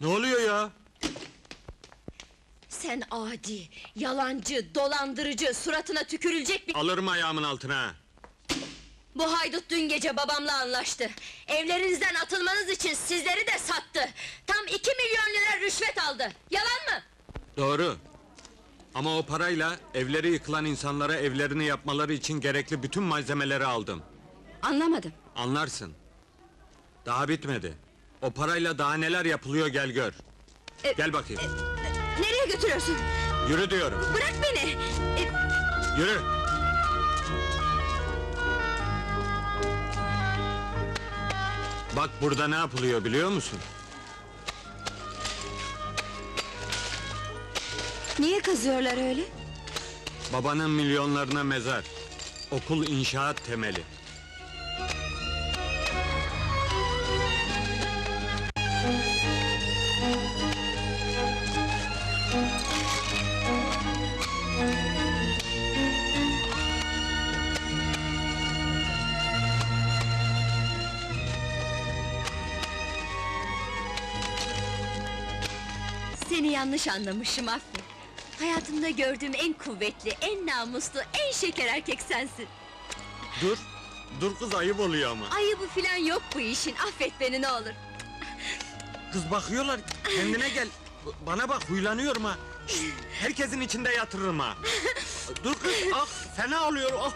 Ne oluyor ya? Sen adi, yalancı, dolandırıcı, suratına tükürülecek bir... Alırım ayağımın altına! Bu haydut dün gece babamla anlaştı. Evlerinizden atılmanız için sizleri de sattı. Tam iki milyon lira rüşvet aldı. Yalan mı? Doğru. Ama o parayla evleri yıkılan insanlara evlerini yapmaları için gerekli bütün malzemeleri aldım. Anlamadım. Anlarsın. Daha bitmedi. O parayla daha neler yapılıyor gel gör. E, Gel bakayım. Nereye götürüyorsun? Yürü diyorum. Bırak beni! E, Yürü. Bak burada ne yapılıyor biliyor musun? niye kazıyorlar öyle? Babanın milyonlarına mezar. Okul inşaat temeli. Seni yanlış anlamışım affet. Hayatımda gördüğüm en kuvvetli, en namuslu, en şeker erkek sensin. Dur. Dur kız ayıp oluyor ama. Ayıbı filan yok bu işin, affet beni ne olur. Kız bakıyorlar. Kendine gel. Bana bak huylanıyorum ha. Şşt, herkesin içinde yatırırım ha. Dur kız. Ah fena oluyor. Ah.